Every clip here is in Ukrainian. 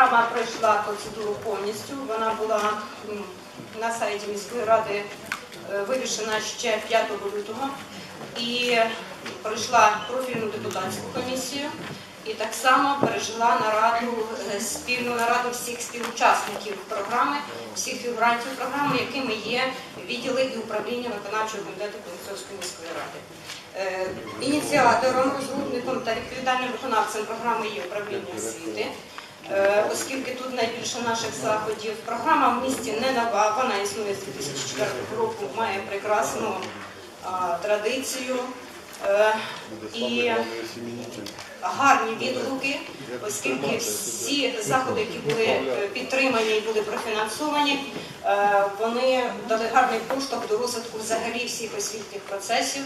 Програма пройшла процедуру повністю. Вона була на сайті міської ради е, вирішена ще 5 лютого і пройшла профільну депутатську комісію. І так само пережила нараду, е, спільну нараду всіх співучасників програми, всіх фігурантів програми, якими є відділи і управління виконавчого комітету Кузнецовської міської ради. Е, Ініціатором, розробником та відповідальним виконавцем програми є управління освіти. Е, Оскільки тут найбільше наших заходів, програма в місті не нова, вона існує з 2004 року, має прекрасну традицію і гарні відгуки, оскільки всі заходи, які були е, підтримані і були профінансовані, е, вони дали гарний поштовх до розвитку взагалі всіх освітніх процесів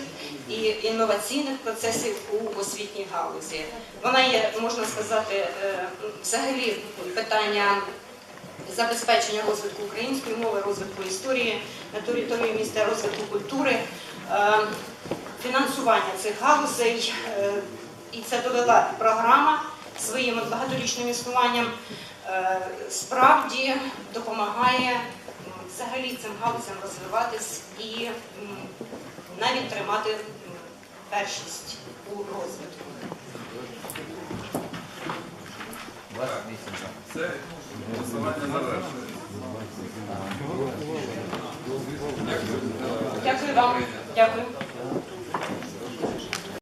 і інноваційних процесів у освітній галузі. Вона є, можна сказати, е, взагалі питання забезпечення розвитку української мови, розвитку історії на території міста, розвитку культури, е, фінансування цих галузей. е, І це довела програма своїм багаторічним існуванням. е, Справді допомагає взагалі цим галузям розвиватись і навіть тримати першість у розвитку. Все, голосування завершено. Дякую вам. Дякую.